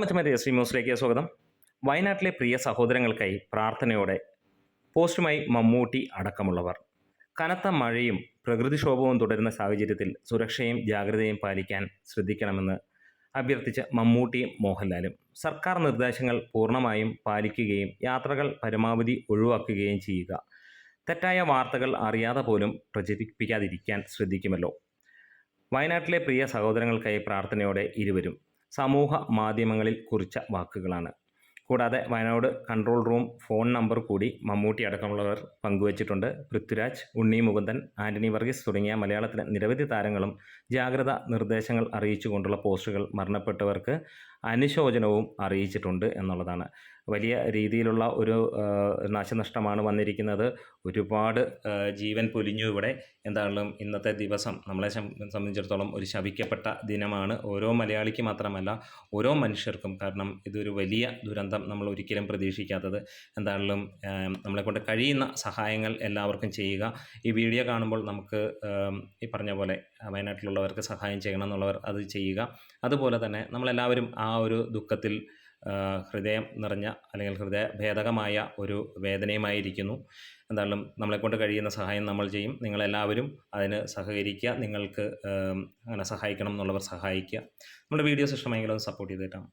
മച്ചമാരി S ന്യൂസിലേക്ക് സ്വാഗതം. വയനാട്ടിലെ പ്രിയ സഹോദരങ്ങൾക്കായി പ്രാർത്ഥനയോടെ പോസ്റ്റുമായി മമ്മൂട്ടി അടക്കമുള്ളവർ. കനത്ത മഴയും പ്രകൃതിക്ഷോഭവും തുടരുന്ന സാഹചര്യത്തിൽ സുരക്ഷയും ജാഗ്രതയും പാലിക്കാൻ ശ്രദ്ധിക്കണമെന്ന് അഭ്യർത്ഥിച്ച മമ്മൂട്ടിയും മോഹൻലാലും സർക്കാർ നിർദ്ദേശങ്ങൾ പൂർണമായും പാലിക്കുകയും യാത്രകൾ പരമാവധി ഒഴിവാക്കുകയും ചെയ്യുക. തെറ്റായ വാർത്തകൾ അറിയാതെ പോലും പ്രചരിപ്പിക്കാതിരിക്കാൻ ശ്രദ്ധിക്കുമല്ലോ. വയനാട്ടിലെ പ്രിയ സഹോദരങ്ങൾക്കായി പ്രാർത്ഥനയോടെ ഇരുവരും സമൂഹ മാധ്യമങ്ങളിൽ കുറിച്ച വാക്കുകളാണ്. കൂടാതെ Wayanad control room phone number കൂടി മമ്മൂട്ടി അടക്കമുള്ളവർ പങ്കുവച്ചിട്ടുണ്ട്. പൃഥ്വിരാജ് ഉണ്ണി മുകുന്ദൻ ആന്റണി വർഗീസ് തുടങ്ങിയ മലയാളത്തിലെ നിരവധി താരങ്ങളും ജാഗ്രത നിർദ്ദേശങ്ങൾ അറിയിച്ചുകൊണ്ടുള്ള പോസ്റ്റുകൾ മരണപ്പെട്ടവർക്ക് അനുശോചനവും അറിയിച്ചിട്ടുണ്ട് എന്നുള്ളതാണ്. വലിയ രീതിയിലുള്ള ഒരു നാശനഷ്ടമാണ് വന്നിരിക്കുന്നത്. ഒരുപാട് ജീവൻ പൊലിഞ്ഞു ഇവിടെ. എന്തായാലും ഇന്നത്തെ ദിവസം നമ്മളെ സംബന്ധിച്ചിടത്തോളം ഒരു ശവിക്കപ്പെട്ട ദിനമാണ്. ഓരോ മലയാളിക്ക് മാത്രമല്ല ഓരോ മനുഷ്യർക്കും കാരണം ഇതൊരു വലിയ ദുരന്തം നമ്മൾ ഒരിക്കലും പ്രതീക്ഷിക്കാത്തത്. എന്തായാലും നമ്മളെ കൊണ്ട് കഴിയുന്ന സഹായങ്ങൾ എല്ലാവർക്കും ചെയ്യുക. ഈ വീഡിയോ കാണുമ്പോൾ നമുക്ക് ഈ പറഞ്ഞ പോലെ വയനാട്ടിലുള്ളവർക്ക് സഹായം ചെയ്യണം എന്നുള്ളവർ അത് ചെയ്യുക. അതുപോലെ തന്നെ നമ്മളെല്ലാവരും ആ ഒരു ദുഃഖത്തിൽ ഹൃദയം നിറഞ്ഞ അല്ലെങ്കിൽ ഹൃദയ ഭേദകമായ ഒരു വേദനയുമായിരിക്കുന്നു. എന്തായാലും നമ്മളെക്കൊണ്ട് കഴിയുന്ന സഹായം നമ്മൾ ചെയ്യും. നിങ്ങളെല്ലാവരും അതിന് സഹകരിക്കുക. നിങ്ങൾക്ക് അങ്ങനെ സഹായിക്കണം എന്നുള്ളവർ സഹായിക്കുക. നമ്മുടെ വീഡിയോസ് ഇഷ്ടമെങ്കിലും സപ്പോർട്ട് ചെയ്തേട്ടാം